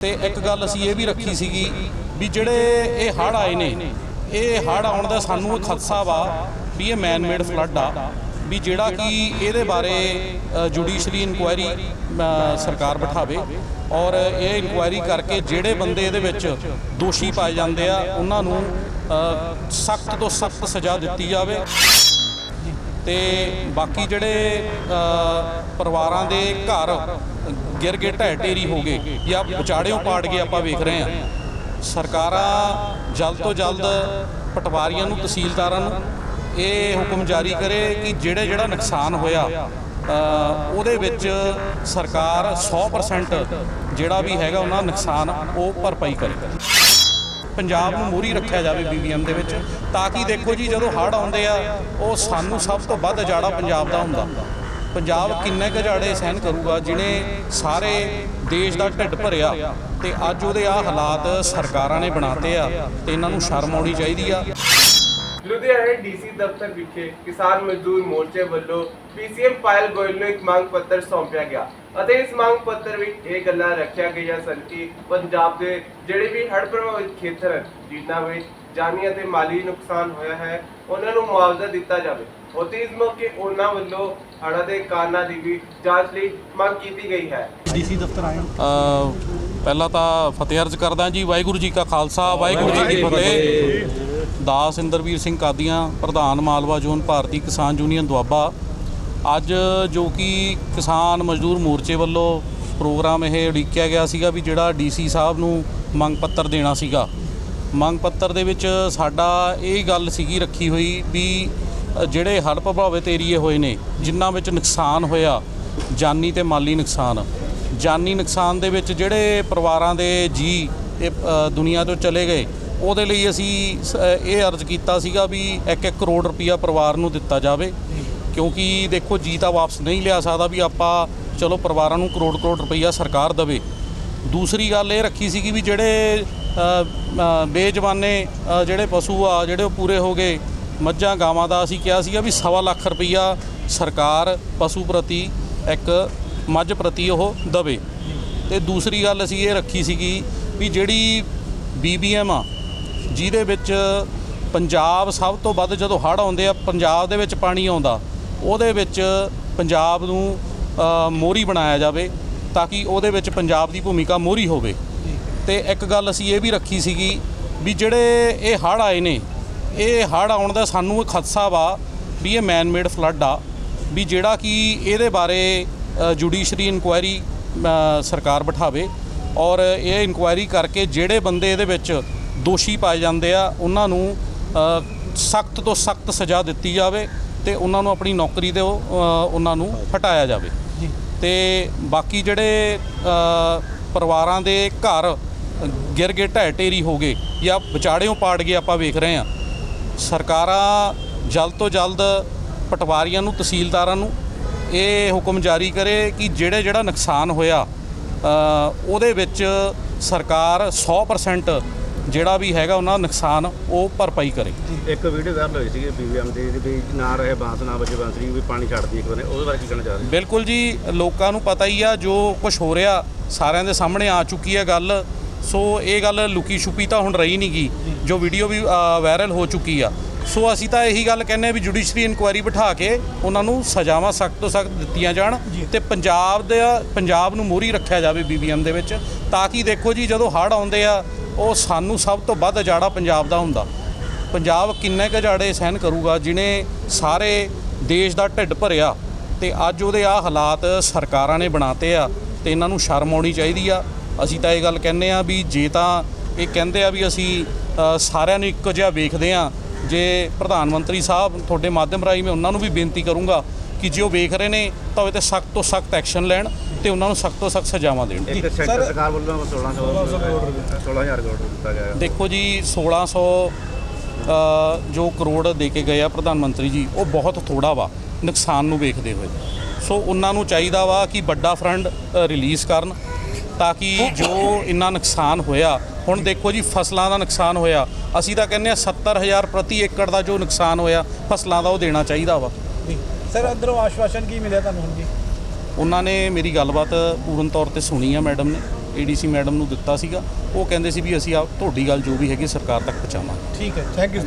ਤੇ ਇੱਕ ਗੱਲ ਅਸੀਂ ਇਹ ਵੀ ਰੱਖੀ ਸੀਗੀ ਵੀ ਜਿਹੜੇ ਇਹ ਹੜ੍ਹ ਆਏ ਨੇ, ਇਹ ਹੜ੍ਹ ਆਉਣ ਦਾ ਸਾਨੂੰ ਇੱਕ ਵਾ ਵੀ ਇਹ ਮੈਨ ਮੇਡ ਫਲੱਡ ਆ, ਵੀ ਜਿਹੜਾ ਕਿ ਇਹਦੇ ਬਾਰੇ ਜੁਡੀਸ਼ਰੀ ਇਨਕੁਆਇਰੀ ਸਰਕਾਰ ਬਿਠਾਵੇ ਔਰ ਇਹ ਇਨਕੁਆਇਰੀ ਕਰਕੇ ਜਿਹੜੇ ਬੰਦੇ ਇਹਦੇ ਵਿੱਚ ਦੋਸ਼ੀ ਪਾਏ ਜਾਂਦੇ ਆ, ਉਹਨਾਂ ਨੂੰ ਸਖਤ ਤੋਂ ਸਖਤ ਸਜ਼ਾ ਦਿੱਤੀ ਜਾਵੇ। ਤੇ ਬਾਕੀ ਜਿਹੜੇ ਪਰਿਵਾਰਾਂ ਦੇ ਘਰ ਗਿਰ ਗਏ, ਢਹਿ ਢੇਰੀ ਹੋ ਗਏ ਜਾਂ ਵਿਚਾੜਿਓਂ ਪਾੜ ਗਏ ਆਪਾਂ ਵੇਖ ਰਹੇ ਹਾਂ। ਸਰਕਾਰਾਂ ਜਲਦ ਤੋਂ ਜਲਦ ਪਟਵਾਰੀਆਂ ਨੂੰ, ਤਹਿਸੀਲਦਾਰਾਂ ਨੂੰ ਇਹ ਹੁਕਮ ਜਾਰੀ ਕਰੇ ਕਿ ਜਿਹੜੇ ਜਿਹੜਾ ਨੁਕਸਾਨ ਹੋਇਆ ਉਹਦੇ ਵਿੱਚ ਸਰਕਾਰ 100% ਜਿਹੜਾ ਵੀ ਹੈਗਾ ਉਹਨਾਂ ਨੁਕਸਾਨ ਉਹ ਭਰਪਾਈ ਕਰੇ। ਪੰਜਾਬ ਨੂੰ ਮੋਰੀ ਰੱਖਿਆ ਜਾਵੇ ਬੀਬੀਐਮ ਦੇ ਵਿੱਚ ਤਾਂ ਕਿ ਦੇਖੋ ਜੀ ਜਦੋਂ ਹੜ੍ਹ ਆਉਂਦੇ ਆ, ਉਹ ਸਾਨੂੰ ਸਭ ਤੋਂ ਵੱਧ ਜਾੜਾ ਪੰਜਾਬ ਦਾ ਹੁੰਦਾ। ਪੰਜਾਬ ਕਿੰਨੇ ਕੁ ਜਾੜੇ ਸਹਿਨ ਕਰੂਗਾ, ਜਿਹਨੇ ਸਾਰੇ ਦੇਸ਼ ਦਾ ਢਿੱਡ ਭਰਿਆ ਤੇ ਅੱਜ ਉਹਦੇ ਆ ਹਾਲਾਤ ਸਰਕਾਰਾਂ ਨੇ ਬਣਾਤੇ ਆ ਤੇ ਇਹਨਾਂ ਨੂੰ ਸ਼ਰਮ ਆਉਣੀ ਚਾਹੀਦੀ ਆ। ਲੁਧਿਆਣੇ ਡੀਸੀ ਦਫ਼ਤਰ ਵਿਖੇ ਕਿਸਾਨ ਮਜ਼ਦੂਰ ਮੋਰਚੇ ਵੱਲੋਂ ਪੀਸੀਐਮ ਪਾਇਲ ਗੋਇਲ ਨੂੰ ਇੱਕ ਮੰਗ ਪੱਤਰ ਸੌਂਪਿਆ ਗਿਆ ਅਤੇ ਇਸ ਮੰਗ ਪੱਤਰ ਵਿੱਚ ਇਹ ਗੱਲਾਂ ਰੱਖਿਆ ਗਈਆਂ ਸਨ ਕਿ ਪੰਜਾਬ ਦੇ ਜਿਹੜੇ ਵੀ ਹੜ੍ਹ ਪ੍ਰਭਾਵਿਤ ਖੇਤਰ ਹਨ, ਜਿਨ੍ਹਾਂ ਵਿੱਚ ਜਾਨੀ ਅਤੇ ਮਾਲੀ ਨੁਕਸਾਨ ਹੋਇਆ ਹੈ, ਉਹਨਾਂ ਨੂੰ ਮੁਆਵਜ਼ਾ ਦਿੱਤਾ ਜਾਵੇ। ਅਤੇ ਇਸ ਮੌਕੇ ਉਹਨਾਂ ਵੱਲੋਂ ਹੜ੍ਹਾਂ ਦੇ ਕਾਰਨਾਂ ਦੀ ਵੀ ਜਾਂਚ ਲਈ ਮੰਗ ਕੀਤੀ ਗਈ ਹੈ। ਡੀਸੀ ਦਫ਼ਤਰ ਆਏ ਅ, ਪਹਿਲਾਂ ਤਾਂ ਫਤਿਹ ਅਰਜ਼ ਕਰਦਾ ਜੀ ਵਾਹਿਗੁਰੂ ਜੀ ਕਾ ਖਾਲਸਾ ਵਾਹਿਗੁਰੂ ਜੀ ਕੀ ਫਤਿਹ। ਦਾਸ ਇੰਦਰਵੀਰ ਸਿੰਘ ਕਾਦੀਆਂ ਪ੍ਰਧਾਨ ਮਾਲਵਾ ਜ਼ੋਨ ਭਾਰਤੀ ਕਿਸਾਨ ਯੂਨੀਅਨ ਦੁਆਬਾ। ਅੱਜ ਜੋ ਕਿ ਕਿਸਾਨ ਮਜ਼ਦੂਰ ਮੋਰਚੇ ਵੱਲੋਂ ਪ੍ਰੋਗਰਾਮ ਇਹ ਉਡੀਕਿਆ ਗਿਆ ਸੀਗਾ ਵੀ ਜਿਹੜਾ ਡੀਸੀ ਸਾਹਿਬ ਨੂੰ ਮੰਗ ਪੱਤਰ ਦੇਣਾ ਸੀਗਾ। ਮੰਗ ਪੱਤਰ ਦੇ ਵਿੱਚ ਸਾਡਾ ਇਹ ਗੱਲ ਸੀਗੀ ਰੱਖੀ ਹੋਈ ਵੀ ਜਿਹੜੇ ਹੜ੍ਹ ਪ੍ਰਭਾਵਿਤ ਏਰੀਏ ਹੋਏ ਨੇ, ਜਿਨ੍ਹਾਂ ਵਿੱਚ ਨੁਕਸਾਨ ਹੋਇਆ, ਜਾਨੀ ਤੇ ਮਾਲੀ ਨੁਕਸਾਨ। ਜਾਨੀ ਨੁਕਸਾਨ ਦੇ ਵਿੱਚ ਜਿਹੜੇ ਪਰਿਵਾਰਾਂ ਦੇ ਜੀ, ਇਹ ਦੁਨੀਆ ਤੋਂ ਚਲੇ ਗਏ, ਉਹਦੇ ਲਈ ਅਸੀਂ ਸ- ਇਹ ਅਰਜ਼ ਕੀਤਾ ਸੀਗਾ ਵੀ 1-1 ਕਰੋੜ ਰੁਪਈਆ ਪਰਿਵਾਰ ਨੂੰ ਦਿੱਤਾ ਜਾਵੇ। ਕਿਉਂਕਿ ਦੇਖੋ, ਜੀ ਤਾਂ ਵਾਪਸ ਨਹੀਂ ਲਿਆ ਸਕਦਾ ਵੀ ਆਪਾਂ, ਚਲੋ ਪਰਿਵਾਰਾਂ ਨੂੰ ਕਰੋੜ ਕਰੋੜ ਰੁਪਈਆ ਸਰਕਾਰ ਦੇਵੇ। ਦੂਸਰੀ ਗੱਲ ਇਹ ਰੱਖੀ ਸੀਗੀ ਵੀ ਜਿਹੜੇ ਬੇਜਵਾਨੇ ਜਿਹੜੇ ਪਸ਼ੂ ਆ, ਜਿਹੜੇ ਉਹ ਪੂਰੇ ਹੋ ਗਏ ਮੱਝਾਂ ਗਾਵਾਂ ਦਾ ਅਸੀਂ ਕਿਹਾ ਸੀਗਾ ਵੀ ਸਵਾ ਲੱਖ ਰੁਪਈਆ ਸਰਕਾਰ ਪਸ਼ੂ ਪ੍ਰਤੀ ਇੱਕ ਮੱਝ ਪ੍ਰਤੀ ਉਹ ਦਵੇ। ਤੇ ਦੂਸਰੀ ਗੱਲ ਅਸੀਂ ਇਹ ਰੱਖੀ ਸੀਗੀ ਵੀ ਜਿਹੜੀ ਬੀਬੀਐਮ ਆ ਜਿਹਦੇ ਵਿੱਚ ਪੰਜਾਬ ਸਭ ਤੋਂ ਵੱਧ ਜਦੋਂ ਹੜ੍ਹ ਆਉਂਦੇ ਆ ਪੰਜਾਬ ਦੇ ਵਿੱਚ ਪਾਣੀ ਆਉਂਦਾ ਉਹਦੇ ਵਿੱਚ ਪੰਜਾਬ ਨੂੰ ਅ, ਮੋਹਰੀ ਬਣਾਇਆ ਜਾਵੇ ਤਾਂ ਕਿ ਉਹਦੇ ਵਿੱਚ ਪੰਜਾਬ ਦੀ ਭੂਮਿਕਾ ਮੋਹਰੀ ਹੋਵੇ। ਤੇ ਇੱਕ ਗੱਲ ਅਸੀਂ ਇਹ ਵੀ ਰੱਖੀ ਸੀਗੀ ਵੀ ਜਿਹੜੇ ਇਹ ਹੜ੍ਹ ਆਏ ਨੇ ਇਹ ਹੜ੍ਹ ਆਉਣ ਦਾ ਸਾਨੂੰ ਇੱਕ ਖਦਸ਼ਾ ਵਾ ਵੀ ਇਹ ਮੈਨ ਮੇਡ ਫਲੱਡ ਆ ਵੀ ਜਿਹੜਾ ਕਿ ਇਹਦੇ ਬਾਰੇ ਜੁਡੀਸ਼ਰੀ ਇਨਕੁਆਇਰੀ ਸਰਕਾਰ ਬਿਠਾਵੇ ਔਰ ਇਹ ਇਨਕੁਆਇਰੀ ਕਰਕੇ ਜਿਹੜੇ ਬੰਦੇ ਇਹਦੇ ਵਿੱਚ ਦੋਸ਼ੀ ਪਾਏ ਜਾਂਦੇ ਆ ਉਹਨਾਂ ਨੂੰ ਸਖਤ ਤੋਂ ਸਖਤ ਸਜ਼ਾ ਦਿੱਤੀ ਜਾਵੇ ਤੇ ਉਹਨਾਂ ਨੂੰ ਆਪਣੀ ਨੌਕਰੀ ਅ, ਉਹਨਾਂ ਨੂੰ ਹਟਾਇਆ ਜਾਵੇ। ਤੇ ਬਾਕੀ ਜਿਹੜੇ ਪਰਿਵਾਰਾਂ ਦੇ ਘਰ ਗਿਰ ਗਏ ਢਹਿ ਢੇਰੀ ਹੋ ਗਏ ਜਾਂ ਵਿਚਾੜਿਓਂ ਪਾੜ ਗਏ ਆਪਾਂ ਵੇਖ ਰਹੇ ਹਾਂ ਸਰਕਾਰਾਂ ਜਲਦ ਤੋਂ ਜਲਦ ਪਟਵਾਰੀਆਂ ਨੂੰ ਤਹਿਸੀਲਦਾਰਾਂ ਨੂੰ ਇਹ ਹੁਕਮ ਜਾਰੀ ਕਰੇ ਕਿ ਜਿਹੜੇ ਜਿਹੜਾ ਨੁਕਸਾਨ ਹੋਇਆ ਉਹਦੇ ਵਿੱਚ ਸਰਕਾਰ 100% ਜਿਹੜਾ ਵੀ ਹੈਗਾ ਉਹਨਾਂ ਦਾ ਨੁਕਸਾਨ ਉਹ ਭਰਪਾਈ ਕਰੇ। ਇੱਕ ਵੀਡੀਓ ਵਾਇਰਲ ਹੋਈ ਸੀ ਬੀਬੀਐਮ ਦੀ ਵੀ ਨਾ ਰਹੇ ਬਾਂਸ ਨਾ ਵਜੇ ਬਾਂਸਰੀ ਵੀ ਪਾਣੀ ਛੱਡਦੀ ਇੱਕ ਬੰਨੇ ਉਹਦੇ ਬਾਰੇ ਕੀ ਕਹਿਣਾ ਚਾਹ ਰਹੇ ਬਿਲਕੁਲ ਜੀ ਲੋਕਾਂ ਨੂੰ ਪਤਾ ਹੀ ਆ ਜੋ ਕੁਝ ਹੋ ਰਿਹਾ ਸਾਰਿਆਂ ਦੇ ਸਾਹਮਣੇ ਆ ਚੁੱਕੀ ਹੈ ਗੱਲ। ਸੋ ਇਹ ਗੱਲ ਲੁਕੀ ਛੁਪੀ ਤਾਂ ਹੁਣ ਰਹੀ ਨਹੀਂ ਗੀ ਜੋ ਵੀਡੀਓ ਵੀ ਵਾਇਰਲ ਹੋ ਚੁੱਕੀ ਆ। ਸੋ ਅਸੀਂ ਤਾਂ ਇਹੀ ਗੱਲ ਕਹਿੰਦੇ ਆ ਵੀ ਜੁਡੀਸ਼ਰੀ ਇਨਕੁਆਇਰੀ ਬਿਠਾ ਕੇ ਉਹਨਾਂ ਨੂੰ ਸਜ਼ਾਵਾਂ ਸਖਤ ਤੋਂ ਸਖਤ ਦਿੱਤੀਆਂ ਜਾਣ ਤੇ ਪੰਜਾਬ ਦੇ ਪੰਜਾਬ ਨੂੰ ਮੋਹਰੀ ਰੱਖਿਆ ਜਾਵੇ ਬੀਬੀਐਮ ਦੇ ਵਿੱਚ ਤਾਂ ਕਿ ਦੇਖੋ ਜੀ ਜਦੋਂ ਹੜ੍ਹ ਆਉਂਦੇ ਆ ਉਹ ਸਾਨੂੰ ਸਭ ਤੋਂ ਵੱਧ ਜਾੜਾ ਪੰਜਾਬ ਦਾ ਹੁੰਦਾ। ਪੰਜਾਬ ਕਿੰਨੇ ਕੁ ਜਾੜੇ ਸਹਿਨ ਕਰੂਗਾ ਜਿਹਨੇ ਸਾਰੇ ਦੇਸ਼ ਦਾ ਢਿੱਡ ਭਰਿਆ ਤੇ ਅੱਜ ਉਹਦੇ ਆ ਹਾਲਾਤ ਸਰਕਾਰਾਂ ਨੇ ਬਣਾਤੇ ਆ ਤੇ ਇਹਨਾਂ ਨੂੰ ਸ਼ਰਮ ਆਉਣੀ ਚਾਹੀਦੀ ਆ। ਅਸੀਂ ਤਾਂ ਇਹ ਗੱਲ ਕਹਿੰਦੇ ਆ ਵੀ ਜੇ ਤਾਂ ਇਹ ਕਹਿੰਦੇ ਆ ਵੀ ਅਸੀਂ ਸਾਰਿਆਂ ਨੂੰ ਇੱਕੋ ਜਿਹਾ ਵੇਖਦੇ ਆ ਜੇ ਪ੍ਰਧਾਨ ਮੰਤਰੀ ਸਾਹਿਬ ਤੁਹਾਡੇ ਮਾਧਿਅਮ ਰਾਹੀਂ ਮੈਂ ਉਹਨਾਂ ਨੂੰ ਵੀ ਬੇਨਤੀ ਕਰੂੰਗਾ ਕਿ ਜੇ ਉਹ ਵੇਖ ਰਹੇ ਨੇ ਤਾਂ ਉਹ ਤੇ ਸਖਤ ਤੋਂ ਸਖਤ ਐਕਸ਼ਨ ਲੈਣ ਤੇ ਉਹਨਾਂ ਨੂੰ ਸਖਤ ਤੋਂ ਸਖਤ ਸਜ਼ਾਵਾਂ ਦੇਣ। ਸੈਂਟਰ ਸਰਕਾਰ ਵੱਲੋਂ 1600 16000 ਕਰੋੜ ਦਿੱਤਾ ਗਿਆ। ਦੇਖੋ ਜੀ 1600 ਅ, ਜੋ ਕਰੋੜ ਦੇ ਕੇ ਗਏ ਆ ਪ੍ਰਧਾਨ ਮੰਤਰੀ ਜੀ ਉਹ ਬਹੁਤ ਥੋੜਾ ਵਾ ਨੁਕਸਾਨ ਨੂੰ ਵੇਖਦੇ ਹੋਏ। ਸੋ ਉਹਨਾਂ ਨੂੰ ਚਾਹੀਦਾ ਵਾ ਕਿ ਵੱਡਾ ਫੰਡ ਰਿਲੀਜ਼ ਕਰਨ। ਤਾਂ ਕਿ ਜੋ ਇੰਨਾ ਨੁਕਸਾਨ ਹੋਇਆ ਹੁਣ ਦੇਖੋ ਜੀ ਫਸਲਾਂ ਦਾ ਨੁਕਸਾਨ ਹੋਇਆ। ਅਸੀਂ ਤਾਂ ਕਹਿੰਦੇ ਆ 70000 ਪ੍ਰਤੀ ਏਕੜ ਦਾ ਜੋ ਨੁਕਸਾਨ ਹੋਇਆ ਫਸਲਾਂ ਦਾ ਉਹ ਦੇਣਾ ਚਾਹੀਦਾ ਵਾ। ਸਰ ਅੰਦਰੋਂ ਆਸ਼ਵਾਸਨ ਕੀ ਮਿਲਿਆ ਤੁਹਾਨੂੰ ਹੁਣ ਜੀ? ਉਹਨਾਂ ਨੇ ਮੇਰੀ ਗੱਲਬਾਤ ਪੂਰਨ ਤੌਰ ਤੇ ਸੁਣੀ ਆ ਮੈਡਮ ਨੇ ਏਡੀਸੀ ਮੈਡਮ ਨੂੰ ਦਿੱਤਾ ਸੀਗਾ। ਉਹ ਕਹਿੰਦੇ ਸੀ ਵੀ ਅਸੀਂ ਆ ਤੁਹਾਡੀ ਗੱਲ ਜੋ ਵੀ ਹੈਗੀ ਸਰਕਾਰ ਤੱਕ ਪਹੁੰਚਾਵਾਂਗੇ। ਠੀਕ ਹੈ ਥੈਂਕ ਯੂ